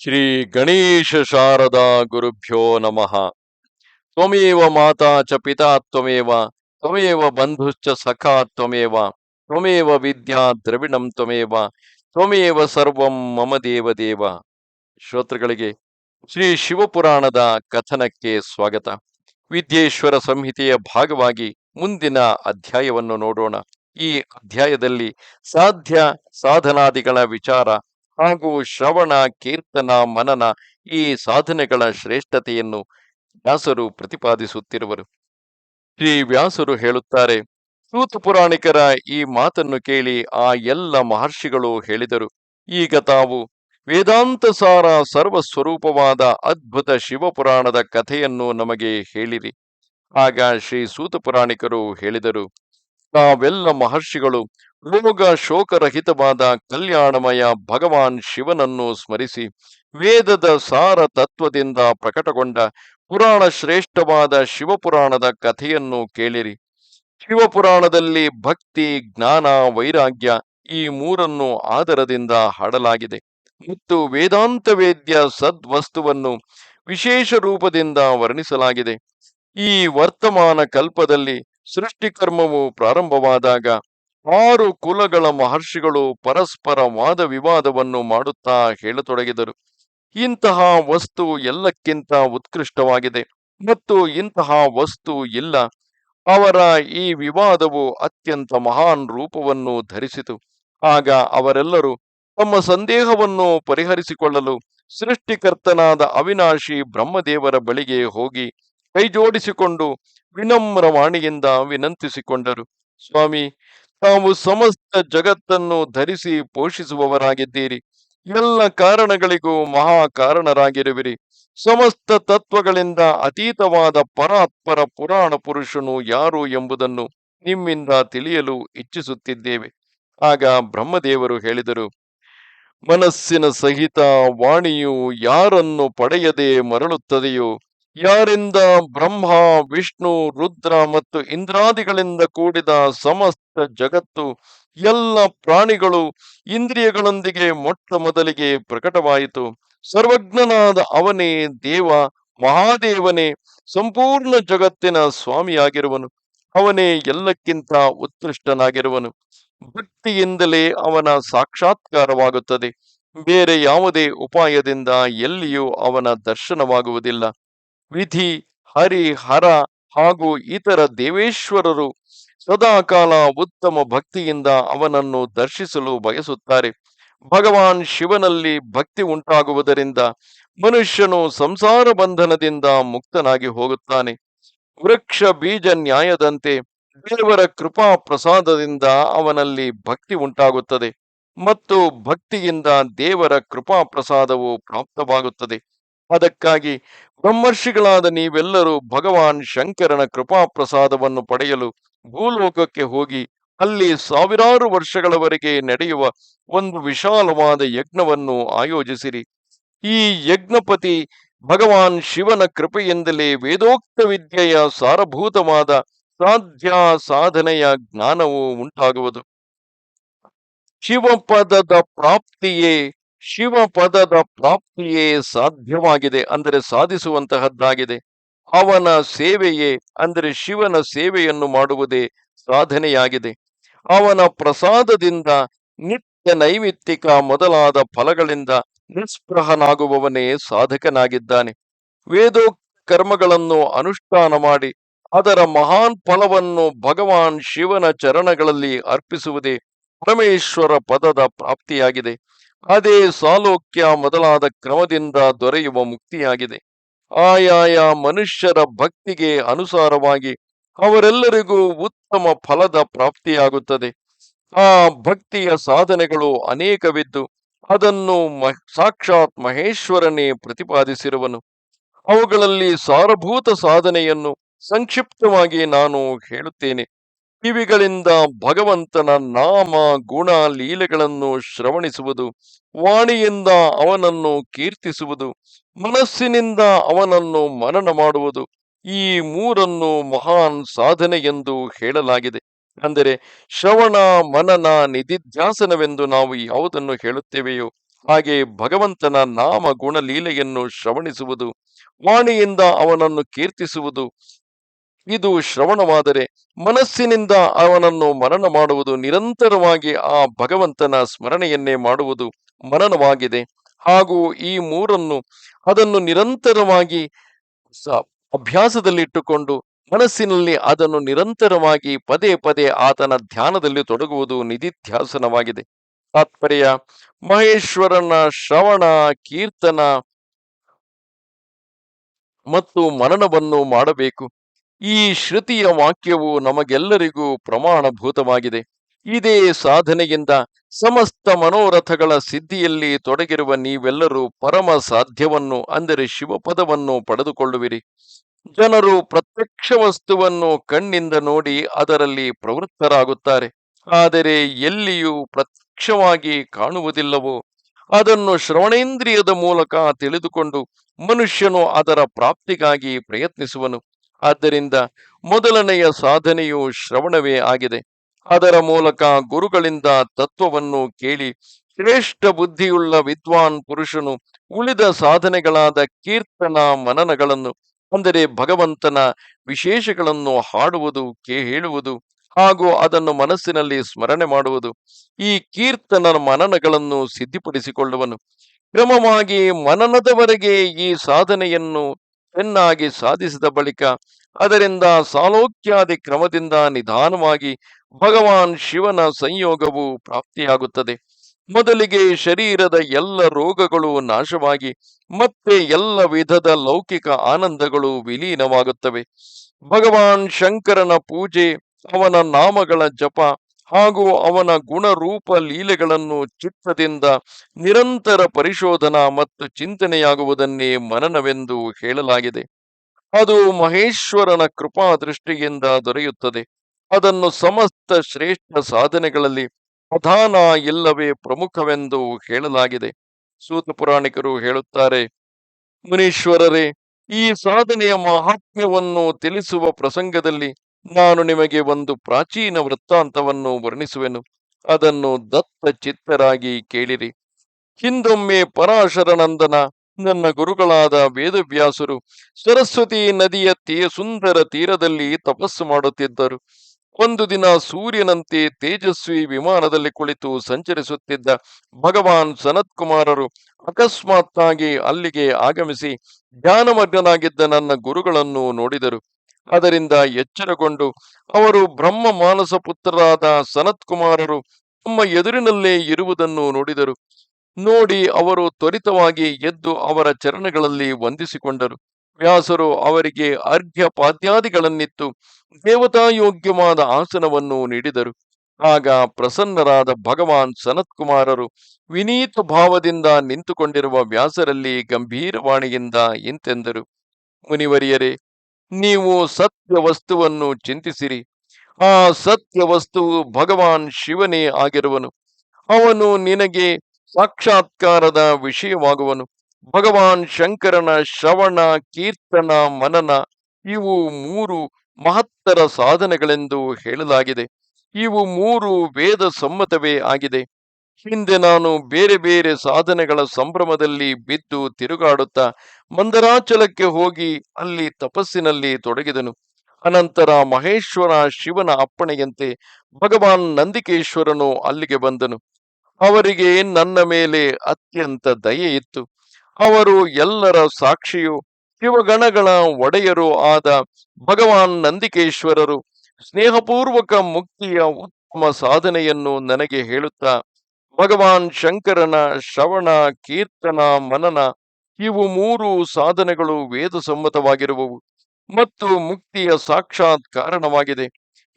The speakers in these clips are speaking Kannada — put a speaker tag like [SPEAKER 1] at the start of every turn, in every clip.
[SPEAKER 1] ಶ್ರೀ ಗಣೇಶ ಶಾರದಾ ಗುರುಭ್ಯೋ ನಮಃ. ತ್ವಮೇವ ಮಾತಾ ಚ ಪಿತಾ ತ್ವಮೇವ ತ್ವಮೇವ ಬಂಧುಶ್ಚ ಸಖಾ ತ್ವಮೇವ ತ್ವಮೇವ ವಿದ್ಯಾ ದ್ರವಿಣಂ ತ್ವಮೇವ ತ್ವಮೇವ ಸರ್ವಂ ಮಮ ದೇವ ದೇವ. ಶ್ರೋತೃಗಳಿಗೆ ಶ್ರೀ ಶಿವಪುರಾಣದ ಕಥನಕ್ಕೆ ಸ್ವಾಗತ. ವಿದ್ಯೇಶ್ವರ ಸಂಹಿತೆಯ ಭಾಗವಾಗಿ ಮುಂದಿನ ಅಧ್ಯಾಯವನ್ನು ನೋಡೋಣ. ಈ ಅಧ್ಯಾಯದಲ್ಲಿ ಸಾಧ್ಯ ಸಾಧನಾದಿಗಳ ವಿಚಾರ ಹಾಗೂ ಶ್ರವಣ, ಕೀರ್ತನ, ಮನನ ಈ ಸಾಧನೆಗಳ ಶ್ರೇಷ್ಠತೆಯನ್ನು ವ್ಯಾಸರು ಪ್ರತಿಪಾದಿಸುತ್ತಿರುವರು. ಶ್ರೀ ವ್ಯಾಸರು ಹೇಳುತ್ತಾರೆ ಸೂತ ಪುರಾಣಿಕರ ಈ ಮಾತನ್ನು ಕೇಳಿ ಆ ಎಲ್ಲ ಮಹರ್ಷಿಗಳು ಹೇಳಿದರು. ಈಗ ತಾವು ವೇದಾಂತ ಸಾರ ಸರ್ವಸ್ವರೂಪವಾದ ಅದ್ಭುತ ಶಿವಪುರಾಣದ ಕಥೆಯನ್ನು ನಮಗೆ ಹೇಳಿರಿ. ಆಗ ಶ್ರೀ ಸೂತ ಪುರಾಣಿಕರು ಹೇಳಿದರು, ತಾವೆಲ್ಲ ಮಹರ್ಷಿಗಳು ರೋಗ ಶೋಕರಹಿತವಾದ ಕಲ್ಯಾಣಮಯ ಭಗವಾನ್ ಶಿವನನ್ನು ಸ್ಮರಿಸಿ ವೇದದ ಸಾರ ತತ್ವದಿಂದ ಪ್ರಕಟಗೊಂಡ ಪುರಾಣ ಶ್ರೇಷ್ಠವಾದ ಶಿವಪುರಾಣದ ಕಥೆಯನ್ನು ಕೇಳಿರಿ. ಶಿವಪುರಾಣದಲ್ಲಿ ಭಕ್ತಿ, ಜ್ಞಾನ, ವೈರಾಗ್ಯ ಈ ಮೂರನ್ನು ಆಧಾರದಿಂದ ಹಾಡಲಾಗಿದೆ. ಮತ್ತು ವೇದಾಂತ ವೇದ್ಯ ಸದ್ವಸ್ತುವನ್ನು ವಿಶೇಷ ರೂಪದಿಂದ ವರ್ಣಿಸಲಾಗಿದೆ. ಈ ವರ್ತಮಾನ ಕಲ್ಪದಲ್ಲಿ ಸೃಷ್ಟಿಕರ್ಮವು ಪ್ರಾರಂಭವಾದಾಗ ಆರು ಕುಲಗಳ ಮಹರ್ಷಿಗಳು ಪರಸ್ಪರ ವಾದ ವಿವಾದವನ್ನು ಮಾಡುತ್ತಾ ಹೇಳತೊಡಗಿದರು. ಇಂತಹ ವಸ್ತು ಎಲ್ಲಕ್ಕಿಂತ ಉತ್ಕೃಷ್ಟವಾಗಿದೆ ಮತ್ತು ಇಂತಹ ವಸ್ತು ಇಲ್ಲ. ಅವರ ಈ ವಿವಾದವು ಅತ್ಯಂತ ಮಹಾನ್ ರೂಪವನ್ನು ಧರಿಸಿತು. ಆಗ ಅವರೆಲ್ಲರೂ ತಮ್ಮ ಸಂದೇಹವನ್ನು ಪರಿಹರಿಸಿಕೊಳ್ಳಲು ಸೃಷ್ಟಿಕರ್ತನಾದ ಅವಿನಾಶಿ ಬ್ರಹ್ಮದೇವರ ಬಳಿಗೆ ಹೋಗಿ ಕೈಜೋಡಿಸಿಕೊಂಡು ವಿನಮ್ರವಾಣಿಯಿಂದ ವಿನಂತಿಸಿಕೊಂಡರು. ಸ್ವಾಮಿ ತಾವು ಸಮಸ್ತ ಜಗತ್ತನ್ನು ಧರಿಸಿ ಪೋಷಿಸುವವರಾಗಿದ್ದೀರಿ. ಎಲ್ಲ ಕಾರಣಗಳಿಗೂ ಮಹಾ ಕಾರಣರಾಗಿರುವಿರಿ ಸಮಸ್ತ ತತ್ವಗಳಿಂದ ಅತೀತವಾದ ಪರಾತ್ಪರ ಪುರಾಣ ಪುರುಷನು ಯಾರು ಎಂಬುದನ್ನು ನಿಮ್ಮಿಂದ ತಿಳಿಯಲು ಇಚ್ಛಿಸುತ್ತಿದ್ದೇವೆ. ಆಗ ಬ್ರಹ್ಮದೇವರು ಹೇಳಿದರು, ಮನಸ್ಸಿನ ಸಹಿತ ವಾಣಿಯು ಯಾರನ್ನು ಪಡೆಯದೆ ಮರಳುತ್ತದೆಯೋ ಯಾರಿಂದ ಬ್ರಹ್ಮ, ವಿಷ್ಣು, ರುದ್ರ ಮತ್ತು ಇಂದ್ರಾದಿಗಳಿಂದ ಕೂಡಿದ ಸಮಸ್ತ ಜಗತ್ತು, ಎಲ್ಲ ಪ್ರಾಣಿಗಳು ಇಂದ್ರಿಯಗಳೊಂದಿಗೆ ಮೊಟ್ಟ ಮೊದಲಿಗೆ ಪ್ರಕಟವಾಯಿತು. ಸರ್ವಜ್ಞನಾದ ಅವನೇ ದೇವ, ಮಹಾದೇವನೇ, ಸಂಪೂರ್ಣ ಜಗತ್ತಿನ ಸ್ವಾಮಿಯಾಗಿರುವನು. ಅವನೇ ಎಲ್ಲಕ್ಕಿಂತ ಉತ್ಕೃಷ್ಟನಾಗಿರುವನು. ಭಕ್ತಿಯಿಂದಲೇ ಅವನ ಸಾಕ್ಷಾತ್ಕಾರವಾಗುತ್ತದೆ. ಬೇರೆ ಯಾವುದೇ ಉಪಾಯದಿಂದ ಎಲ್ಲಿಯೂ ಅವನ ದರ್ಶನವಾಗುವುದಿಲ್ಲ. ವಿಧಿ, ಹರಿ, ಹರ ಹಾಗೂ ಇತರ ದೇವೇಶ್ವರರು ಸದಾಕಾಲ ಉತ್ತಮ ಭಕ್ತಿಯಿಂದ ಅವನನ್ನು ದರ್ಶಿಸಲು ಬಯಸುತ್ತಾರೆ. ಭಗವಾನ್ ಶಿವನಲ್ಲಿ ಭಕ್ತಿ ಉಂಟಾಗುವುದರಿಂದ ಮನುಷ್ಯನು ಸಂಸಾರ ಬಂಧನದಿಂದ ಮುಕ್ತನಾಗಿ ಹೋಗುತ್ತಾನೆ. ವೃಕ್ಷ ಬೀಜ ನ್ಯಾಯದಂತೆ ದೇವರ ಕೃಪಾ ಪ್ರಸಾದದಿಂದ ಅವನಲ್ಲಿ ಭಕ್ತಿ ಉಂಟಾಗುತ್ತದೆ ಮತ್ತು ಭಕ್ತಿಯಿಂದ ದೇವರ ಕೃಪಾ ಪ್ರಸಾದವು ಪ್ರಾಪ್ತವಾಗುತ್ತದೆ. ಅದಕ್ಕಾಗಿ ಬ್ರಹ್ಮರ್ಷಿಗಳಾದ ನೀವೆಲ್ಲರೂ ಭಗವಾನ್ ಶಂಕರನ ಕೃಪಾ ಪ್ರಸಾದವನ್ನು ಪಡೆಯಲು ಭೂಲೋಕಕ್ಕೆ ಹೋಗಿ ಅಲ್ಲಿ ಸಾವಿರಾರು ವರ್ಷಗಳವರೆಗೆ ನಡೆಯುವ ಒಂದು ವಿಶಾಲವಾದ ಯಜ್ಞವನ್ನು ಆಯೋಜಿಸಿರಿ. ಈ ಯಜ್ಞಪತಿ ಭಗವಾನ್ ಶಿವನ ಕೃಪೆಯಿಂದಲೇ ವೇದೋಕ್ತ ವಿದ್ಯೆಯ ಸಾರಭೂತವಾದ ಸಾಧ್ಯ ಸಾಧನೆಯ ಜ್ಞಾನವು ಉಂಟಾಗುವುದು. ಶಿವಪದದ ಪ್ರಾಪ್ತಿಯೇ ಶಿವಪದದ ಪ್ರಾಪ್ತಿಯೇ ಸಾಧ್ಯವಾಗಿದೆ ಅಂದರೆ ಸಾಧಿಸುವಂತಹದ್ದಾಗಿದೆ. ಅವನ ಸೇವೆಯೇ ಅಂದರೆ ಶಿವನ ಸೇವೆಯನ್ನು ಮಾಡುವುದೇ ಸಾಧನೆಯಾಗಿದೆ. ಅವನ ಪ್ರಸಾದದಿಂದ ನಿತ್ಯ ನೈಮಿತ್ತಿಕ ಮೊದಲಾದ ಫಲಗಳಿಂದ ನಿಸ್ಪೃಹನಾಗುವವನೇ ಸಾಧಕನಾಗಿದ್ದಾನೆ. ವೇದೋ ಕರ್ಮಗಳನ್ನು ಅನುಷ್ಠಾನ ಮಾಡಿ ಅದರ ಮಹಾನ್ ಫಲವನ್ನು ಭಗವಾನ್ ಶಿವನ ಚರಣಗಳಲ್ಲಿ ಅರ್ಪಿಸುವುದೇ ಪರಮೇಶ್ವರ ಪದದ ಪ್ರಾಪ್ತಿಯಾಗಿದೆ. ಅದೇ ಸಾಲೋಕ್ಯ ಮೊದಲಾದ ಕ್ರಮದಿಂದ ದೊರೆಯುವ ಮುಕ್ತಿಯಾಗಿದೆ. ಆಯಾಯ ಮನುಷ್ಯರ ಭಕ್ತಿಗೆ ಅನುಸಾರವಾಗಿ ಅವರೆಲ್ಲರಿಗೂ ಉತ್ತಮ ಫಲದ ಪ್ರಾಪ್ತಿಯಾಗುತ್ತದೆ. ಆ ಭಕ್ತಿಯ ಸಾಧನೆಗಳು ಅನೇಕವಿದ್ದು ಅದನ್ನು ಸಾಕ್ಷಾತ್ ಮಹೇಶ್ವರನೇ ಪ್ರತಿಪಾದಿಸಿರುವನು. ಅವುಗಳಲ್ಲಿ ಸಾರಭೂತ ಸಾಧನೆಯನ್ನು ಸಂಕ್ಷಿಪ್ತವಾಗಿ ನಾನು ಹೇಳುತ್ತೇನೆ. ಕಿವಿಗಳಿಂದ ಭಗವಂತನ ನಾಮ, ಗುಣ, ಲೀಲೆಗಳನ್ನು ಶ್ರವಣಿಸುವುದು, ವಾಣಿಯಿಂದ ಅವನನ್ನು ಕೀರ್ತಿಸುವುದು, ಮನಸ್ಸಿನಿಂದ ಅವನನ್ನು ಮನನ ಮಾಡುವುದು, ಈ ಮೂರನ್ನು ಮಹಾನ್ ಸಾಧನೆ ಎಂದು ಹೇಳಲಾಗಿದೆ. ಅಂದರೆ ಶ್ರವಣ, ಮನನ ನಿಧಿಧ್ಯಾಸನವೆಂದು ನಾವು ಯಾವುದನ್ನು ಹೇಳುತ್ತೇವೆಯೋ, ಹಾಗೆ ಭಗವಂತನ ನಾಮ, ಗುಣ, ಲೀಲೆಯನ್ನು ಶ್ರವಣಿಸುವುದು, ವಾಣಿಯಿಂದ ಅವನನ್ನು ಕೀರ್ತಿಸುವುದು ಇದು ಶ್ರವಣವಾದರೆ ಮನಸ್ಸಿನಿಂದ ಅವನನ್ನು ಮನನ ಮಾಡುವುದು ನಿರಂತರವಾಗಿ ಆ ಭಗವಂತನ ಸ್ಮರಣೆಯನ್ನೇ ಮಾಡುವುದು ಮನನವಾಗಿದೆ. ಹಾಗೂ ಈ ಮೂರನ್ನು ಅದನ್ನು ನಿರಂತರವಾಗಿ ಅಭ್ಯಾಸದಲ್ಲಿಟ್ಟುಕೊಂಡು ಮನಸ್ಸಿನಲ್ಲಿ ಅದನ್ನು ನಿರಂತರವಾಗಿ ಪದೇ ಪದೇ ಆತನ ಧ್ಯಾನದಲ್ಲಿ ತೊಡಗುವುದು ನಿಧಿಧ್ಯಾಸನವಾಗಿದೆ. ತಾತ್ಪರ್ಯ, ಮಹೇಶ್ವರನ ಶ್ರವಣ, ಕೀರ್ತನ ಮತ್ತು ಮನನವನ್ನು ಮಾಡಬೇಕು. ಈ ಶ್ರುತಿಯ ವಾಕ್ಯವು ನಮಗೆಲ್ಲರಿಗೂ ಪ್ರಮಾಣಭೂತವಾಗಿದೆ. ಇದೇ ಸಾಧನೆಯಿಂದ ಸಮಸ್ತ ಮನೋರಥಗಳ ಸಿದ್ಧಿಯಲ್ಲಿ ತೊಡಗಿರುವ ನೀವೆಲ್ಲರೂ ಪರಮ ಸಾಧ್ಯವನ್ನು, ಅಂದರೆ ಶಿವಪದವನ್ನು ಪಡೆದುಕೊಳ್ಳುವಿರಿ. ಜನರು ಪ್ರತ್ಯಕ್ಷ ವಸ್ತುವನ್ನು ಕಣ್ಣಿಂದ ನೋಡಿ ಅದರಲ್ಲಿ ಪ್ರವೃತ್ತರಾಗುತ್ತಾರೆ. ಆದರೆ ಎಲ್ಲಿಯೂ ಪ್ರತ್ಯಕ್ಷವಾಗಿ ಕಾಣುವುದಿಲ್ಲವೋ, ಅದನ್ನು ಶ್ರವಣೇಂದ್ರಿಯದ ಮೂಲಕ ತಿಳಿದುಕೊಂಡು ಮನುಷ್ಯನು ಅದರ ಪ್ರಾಪ್ತಿಗಾಗಿ ಪ್ರಯತ್ನಿಸುವನು. ಆದ್ದರಿಂದ ಮೊದಲನೆಯ ಸಾಧನೆಯು ಶ್ರವಣವೇ ಆಗಿದೆ. ಅದರ ಮೂಲಕ ಗುರುಗಳಿಂದ ತತ್ವವನ್ನು ಕೇಳಿ ಶ್ರೇಷ್ಠ ಬುದ್ಧಿಯುಳ್ಳ ವಿದ್ವಾನ್ ಪುರುಷನು ಉಳಿದ ಸಾಧನೆಗಳಾದ ಕೀರ್ತನ, ಮನನಗಳನ್ನು, ಅಂದರೆ ಭಗವಂತನ ವಿಶೇಷಗಳನ್ನು ಹಾಡುವುದು, ಕೇ ಹೇಳುವುದು ಹಾಗೂ ಅದನ್ನು ಮನಸ್ಸಿನಲ್ಲಿ ಸ್ಮರಣೆ ಮಾಡುವುದು, ಈ ಕೀರ್ತನ ಮನನಗಳನ್ನು ಸಿದ್ಧಿಪಡಿಸಿಕೊಳ್ಳುವನು. ಕ್ರಮವಾಗಿ ಮನನದವರೆಗೆ ಈ ಸಾಧನೆಯನ್ನು ಚೆನ್ನಾಗಿ ಸಾಧಿಸಿದ ಬಳಿಕ ಅದರಿಂದ ಸಾಲೋಕ್ಯಾದಿ ಕ್ರಮದಿಂದ ನಿಧಾನವಾಗಿ ಭಗವಾನ್ ಶಿವನ ಸಂಯೋಗವು ಪ್ರಾಪ್ತಿಯಾಗುತ್ತದೆ. ಮೊದಲಿಗೆ ಶರೀರದ ಎಲ್ಲ ರೋಗಗಳು ನಾಶವಾಗಿ ಮತ್ತೆ ಎಲ್ಲ ವಿಧದ ಲೌಕಿಕ ಆನಂದಗಳು ವಿಲೀನವಾಗುತ್ತವೆ. ಭಗವಾನ್ ಶಂಕರನ ಪೂಜೆ, ಅವನ ನಾಮಗಳ ಜಪ ಹಾಗೂ ಅವನ ಗುಣರೂಪ ಲೀಲೆಗಳನ್ನು ಚಿತ್ತದಿಂದ ನಿರಂತರ ಪರಿಶೋಧನಾ ಮತ್ತು ಚಿಂತನೆಯಾಗುವುದನ್ನೇ ಮನನವೆಂದು ಹೇಳಲಾಗಿದೆ. ಅದು ಮಹೇಶ್ವರನ ಕೃಪಾ ದೃಷ್ಟಿಯಿಂದ ದೊರೆಯುತ್ತದೆ. ಅದನ್ನು ಸಮಸ್ತ ಶ್ರೇಷ್ಠ ಸಾಧನೆಗಳಲ್ಲಿ ಪ್ರಧಾನ ಇಲ್ಲವೇ ಪ್ರಮುಖವೆಂದು ಹೇಳಲಾಗಿದೆ. ಸೂತ ಪುರಾಣಿಕರು ಹೇಳುತ್ತಾರೆ, ಮುನೀಶ್ವರರೇ, ಈ ಸಾಧನೆಯ ಮಹಾತ್ಮ್ಯವನ್ನು ತಿಳಿಸುವ ಪ್ರಸಂಗದಲ್ಲಿ ನಾನು ನಿಮಗೆ ಒಂದು ಪ್ರಾಚೀನ ವೃತ್ತಾಂತವನ್ನು ವರ್ಣಿಸುವೆನು. ಅದನ್ನು ದತ್ತ ಚಿತ್ತರಾಗಿ ಕೇಳಿರಿ. ಹಿಂದೊಮ್ಮೆ ಪರಾಶರನಂದನ, ನನ್ನ ಗುರುಗಳಾದ ವೇದವ್ಯಾಸರು ಸರಸ್ವತಿ ನದಿಯ ತೀ ಸುಂದರ ತೀರದಲ್ಲಿ ತಪಸ್ಸು ಮಾಡುತ್ತಿದ್ದರು. ಒಂದು ದಿನ ಸೂರ್ಯನಂತೆ ತೇಜಸ್ವಿ ವಿಮಾನದಲ್ಲಿ ಕುಳಿತು ಸಂಚರಿಸುತ್ತಿದ್ದ ಭಗವಾನ್ ಸನತ್ಕುಮಾರರು ಅಕಸ್ಮಾತ್ತಾಗಿ ಅಲ್ಲಿಗೆ ಆಗಮಿಸಿ ಧ್ಯಾನಮಗ್ನಾಗಿದ್ದ ನನ್ನ ಗುರುಗಳನ್ನು ನೋಡಿದರು. ಅದರಿಂದ ಎಚ್ಚರಗೊಂಡು ಅವರು ಬ್ರಹ್ಮ ಮಾನಸ ಪುತ್ರರಾದ ಸನತ್ಕುಮಾರರು ತಮ್ಮ ಎದುರಿನಲ್ಲೇ ಇರುವುದನ್ನು ನೋಡಿದರು. ನೋಡಿ ಅವರು ತ್ವರಿತವಾಗಿ ಎದ್ದು ಅವರ ಚರಣಗಳಲ್ಲಿ ವಂದಿಸಿಕೊಂಡರು. ವ್ಯಾಸರು ಅವರಿಗೆ ಅರ್ಘ್ಯ ಪಾದ್ಯಾದಿಗಳನ್ನಿತ್ತು. ದೇವತಾಯೋಗ್ಯವಾದ ಆಸನವನ್ನು ನೀಡಿದರು. ಆಗ ಪ್ರಸನ್ನರಾದ ಭಗವಾನ್ ಸನತ್ಕುಮಾರರು ವಿನೀತ ಭಾವದಿಂದ ನಿಂತುಕೊಂಡಿರುವ ವ್ಯಾಸರಲ್ಲಿ ಗಂಭೀರವಾಣಿಯಿಂದ ಇಂತೆಂದರು. ಮುನಿವರಿಯರೇ ನೀವು ಸತ್ಯ ವಸ್ತುವನ್ನು ಚಿಂತಿಸಿರಿ. ಆ ಸತ್ಯ ವಸ್ತುವು ಭಗವಾನ್ ಶಿವನೇ ಆಗಿರುವನು. ಅವನು ನಿನಗೆ ಸಾಕ್ಷಾತ್ಕಾರದ ವಿಷಯವಾಗುವನು. ಭಗವಾನ್ ಶಂಕರನ ಶ್ರವಣ, ಕೀರ್ತನ, ಮನನ ಇವು ಮೂರು ಮಹತ್ತರ ಸಾಧನೆಗಳೆಂದು ಹೇಳಲಾಗಿದೆ. ಇವು ಮೂರು ವೇದ ಸಮ್ಮತವೇ ಆಗಿದೆ. ಹಿಂದೆ ನಾನು ಬೇರೆ ಬೇರೆ ಸಾಧನೆಗಳ ಸಂಭ್ರಮದಲ್ಲಿ ಬಿದ್ದು ತಿರುಗಾಡುತ್ತಾ ಮಂದರಾಚಲಕ್ಕೆ ಹೋಗಿ ಅಲ್ಲಿ ತಪಸ್ಸಿನಲ್ಲಿ ತೊಡಗಿದನು. ಅನಂತರ ಮಹೇಶ್ವರ ಶಿವನ ಅಪ್ಪಣೆಯಂತೆ ಭಗವಾನ್ ನಂದಿಕೇಶ್ವರನು ಅಲ್ಲಿಗೆ ಬಂದನು. ಅವರಿಗೆ ನನ್ನ ಮೇಲೆ ಅತ್ಯಂತ ದಯೆ ಇತ್ತು. ಅವರು ಎಲ್ಲರ ಸಾಕ್ಷಿಯು ಶಿವಗಣಗಳ ಒಡೆಯರು ಆದ ಭಗವಾನ್ ನಂದಿಕೇಶ್ವರರು ಸ್ನೇಹಪೂರ್ವಕ ಮುಕ್ತಿಯ ಉತ್ತಮ ಸಾಧನೆಯನ್ನು ನನಗೆ ಹೇಳುತ್ತಾ ಭಗವಾನ್ ಶಂಕರನ ಶ್ರವಣ, ಕೀರ್ತನ, ಮನನ ಇವು ಮೂರು ಸಾಧನೆಗಳು ವೇದ ಸಮ್ಮತವಾಗಿರುವವು ಮತ್ತು ಮುಕ್ತಿಯ ಸಾಕ್ಷಾತ್ ಕಾರಣವಾಗಿದೆ.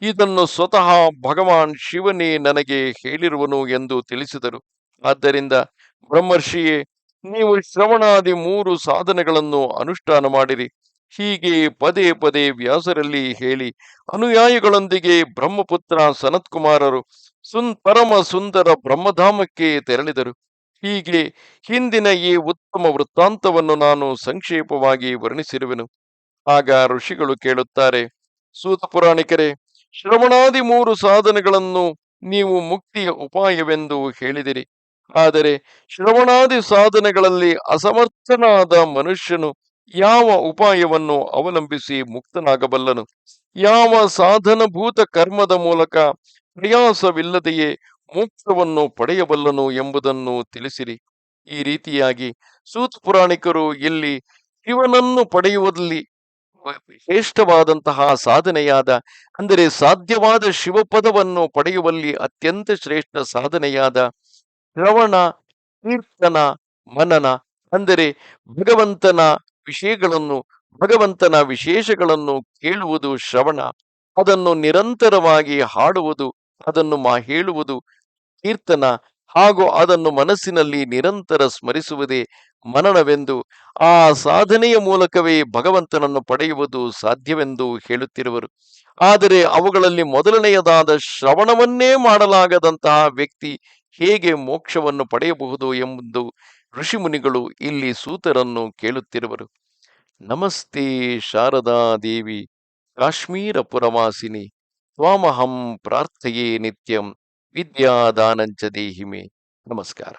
[SPEAKER 1] ಇದನ್ನು ಸ್ವತಃ ಭಗವಾನ್ ಶಿವನೇ ನನಗೆ ಹೇಳಿರುವನು ಎಂದು ತಿಳಿಸಿದರು. ಆದ್ದರಿಂದ ಬ್ರಹ್ಮರ್ಷಿಯೇ, ನೀವು ಶ್ರವಣಾದಿ ಮೂರು ಸಾಧನೆಗಳನ್ನು ಅನುಷ್ಠಾನ ಮಾಡಿರಿ. ಹೀಗೆ ಪದೇ ಪದೇ ವ್ಯಾಸರಲ್ಲಿ ಹೇಳಿ ಅನುಯಾಯಿಗಳೊಂದಿಗೆ ಬ್ರಹ್ಮಪುತ್ರ ಸನತ್ಕುಮಾರರು ಸುನ್ ಪರಮ ಸುಂದರ ಬ್ರಹ್ಮಧಾಮಕ್ಕೆ ತೆರಳಿದರು. ಹೀಗೆ ಹಿಂದಿನ ಈ ಉತ್ತಮ ವೃತ್ತಾಂತವನ್ನು ನಾನು ಸಂಕ್ಷೇಪವಾಗಿ ವರ್ಣಿಸಿರುವೆನು. ಆಗ ಋಷಿಗಳು ಕೇಳುತ್ತಾರೆ, ಸೂತ ಪುರಾಣಿಕರೇ, ಶ್ರವಣಾದಿ ಮೂರು ಸಾಧನೆಗಳನ್ನು ನೀವು ಮುಕ್ತಿಯ ಉಪಾಯವೆಂದು ಹೇಳಿದಿರಿ. ಆದರೆ ಶ್ರವಣಾದಿ ಸಾಧನೆಗಳಲ್ಲಿ ಅಸಮರ್ಥನಾದ ಮನುಷ್ಯನು ಯಾವ ಉಪಾಯವನ್ನು ಅವಲಂಬಿಸಿ ಮುಕ್ತನಾಗಬಲ್ಲನು? ಯಾವ ಸಾಧನಭೂತ ಕರ್ಮದ ಮೂಲಕ ಪ್ರಯಾಸವಿಲ್ಲದೆಯೇ ಮುಕ್ತವನ್ನು ಪಡೆಯಬಲ್ಲನು ಎಂಬುದನ್ನು ತಿಳಿಸಿರಿ. ಈ ರೀತಿಯಾಗಿ ಸೂತ್ ಪುರಾಣಿಕರು ಇಲ್ಲಿ ಶಿವನನ್ನು ಪಡೆಯುವಲ್ಲಿ ಶ್ರೇಷ್ಠವಾದಂತಹ ಸಾಧನೆಯಾದ, ಅಂದರೆ ಸಾಧ್ಯವಾದ ಶಿವಪದವನ್ನು ಪಡೆಯುವಲ್ಲಿ ಅತ್ಯಂತ ಶ್ರೇಷ್ಠ ಸಾಧನೆಯಾದ ಶ್ರವಣ, ಕೀರ್ತನ, ಮನನ, ಅಂದರೆ ಭಗವಂತನ ವಿಷಯಗಳನ್ನು, ಭಗವಂತನ ವಿಶೇಷಗಳನ್ನು ಕೇಳುವುದು ಶ್ರವಣ, ಅದನ್ನು ನಿರಂತರವಾಗಿ ಹಾಡುವುದು, ಅದನ್ನು ಮಾ ಹೇಳುವುದು ಕೀರ್ತನ ಹಾಗೂ ಅದನ್ನು ಮನಸ್ಸಿನಲ್ಲಿ ನಿರಂತರ ಸ್ಮರಿಸುವುದೇ ಮನನವೆಂದು, ಆ ಸಾಧನೆಯ ಮೂಲಕವೇ ಭಗವಂತನನ್ನು ಪಡೆಯುವುದು ಸಾಧ್ಯವೆಂದು ಹೇಳುತ್ತಿರುವರು. ಆದರೆ ಅವುಗಳಲ್ಲಿ ಮೊದಲನೆಯದಾದ ಶ್ರವಣವನ್ನೇ ಮಾಡಲಾಗದಂತಹ ವ್ಯಕ್ತಿ ಹೇಗೆ ಮೋಕ್ಷವನ್ನು ಪಡೆಯಬಹುದು ಎಂಬುದು ಋಷಿಮುನಿಗಳು ಇಲ್ಲಿ ಸೂತರನ್ನು ಕೇಳುತ್ತಿರುವರು. ನಮಸ್ತೆ ಶಾರದಾ ದೇವಿ ಕಾಶ್ಮೀರ ಪುರವಾಸಿನಿ ತ್ವಾಮಹಂ ಪ್ರಾರ್ಥೆಯೇ ನಿತ್ಯಂ ವಿದ್ಯಾದಾನಂಚ ದೇಹಿಮೆ. ನಮಸ್ಕಾರ.